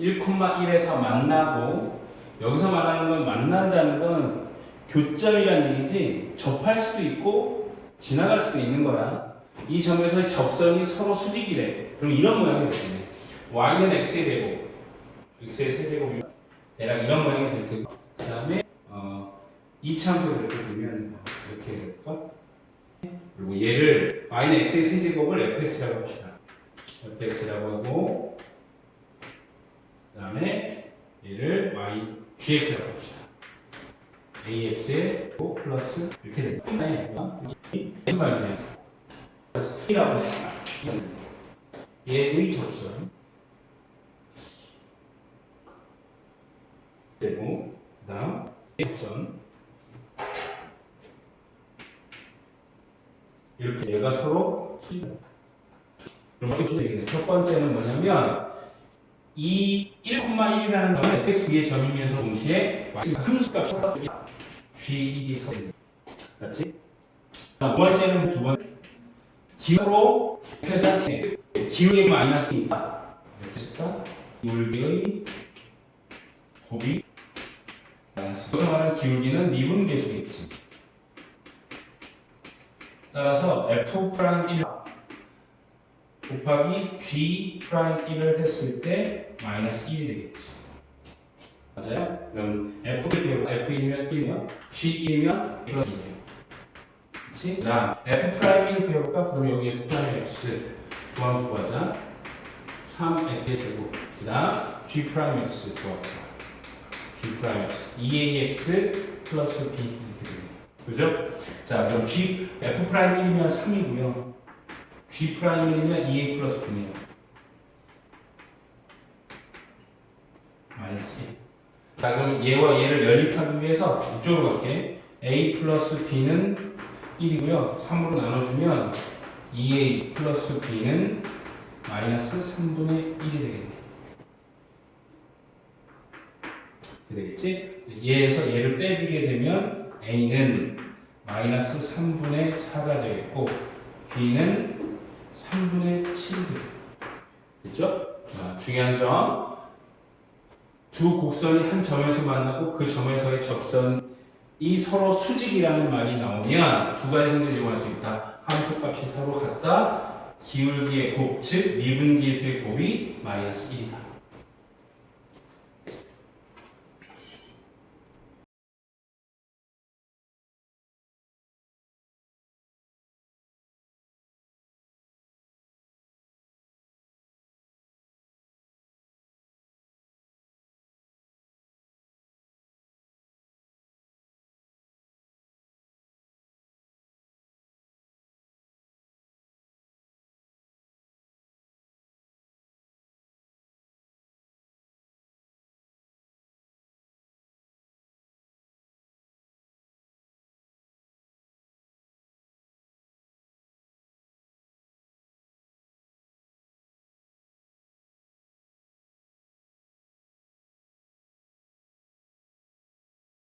1,1에서 만나고 여기서 말하는 건 만난다는 건 교점이라는 얘기지 접할 수도 있고 지나갈 수도 있는 거야. 이 점에서 적선이 서로 수직이래. 그럼 이런 모양이 되겠네. y는 x의 제곱, x의 세제곱이 대략 이런 모양이 될 테고 그 다음에 어, 이차함수를 이렇게 되면 이렇게 될까? 그리고 얘를 y는 x의 세제곱을 fx라고 합시다. fx라고 하고 그 다음에 얘를 y gx라고 합시다. ax에 또 플러스 이렇게 됩니다. 네, 무슨 말이냐? 이라고 했습니다. 얘의 접선 되고 그 다음 접선 이렇게 얘가 서로 그럼 어떻게. 첫 번째는 뭐냐면 이 1,1이라는 점은 fx 위의 점이면서 동시에 함수값이 g1이 서로 맞지? 자, 두 번째는 두 번. 기울로 플러스 기울기 마이너스니까 이렇게 했다. 기울기의 곱이 마이너스. 여기서 말하는 기울기는 미분 계수겠지. 따라서 f 프라임 1 곱하기 g 프라임 1을 했을 때 마이너스 1이 되겠지. 맞아요? 그럼 f1이면 f1이면 1이면 g1이면 플러스 1이에요. 그치? 자, f 프라임 1 배울까? 그럼 여기 f 프라임 x 구함수 구하자. 3x의 제곱. 그 다음 g 프라임 x 구하자. g 프라임 x. 2ax 플러스 b. 그죠? 자, 그럼 g f 프라임 1이면 3이고요. G 프라임 1이면 2a 플러스 b네요. 마이너스 1. 자, 그럼 얘와 얘를 연립하기 위해서 이쪽으로 갈게. a 플러스 b는 1이고요. 3으로 나눠주면 2a 플러스 b는 마이너스 3분의 1이 되겠네. 되겠지? 얘에서 얘를 빼주게 되면 a는 마이너스 3분의 4가 되겠고 b는 3분의 7이 되겠죠. 됐죠? 자, 중요한 점. 두 곡선이 한 점에서 만나고 그 점에서의 접선이 서로 수직이라는 말이 나오면 두 가지 성질을 이용할 수 있다. 함수값이 서로 같다. 기울기의 곱, 즉 미분계수의 곱이 마이너스 1이다.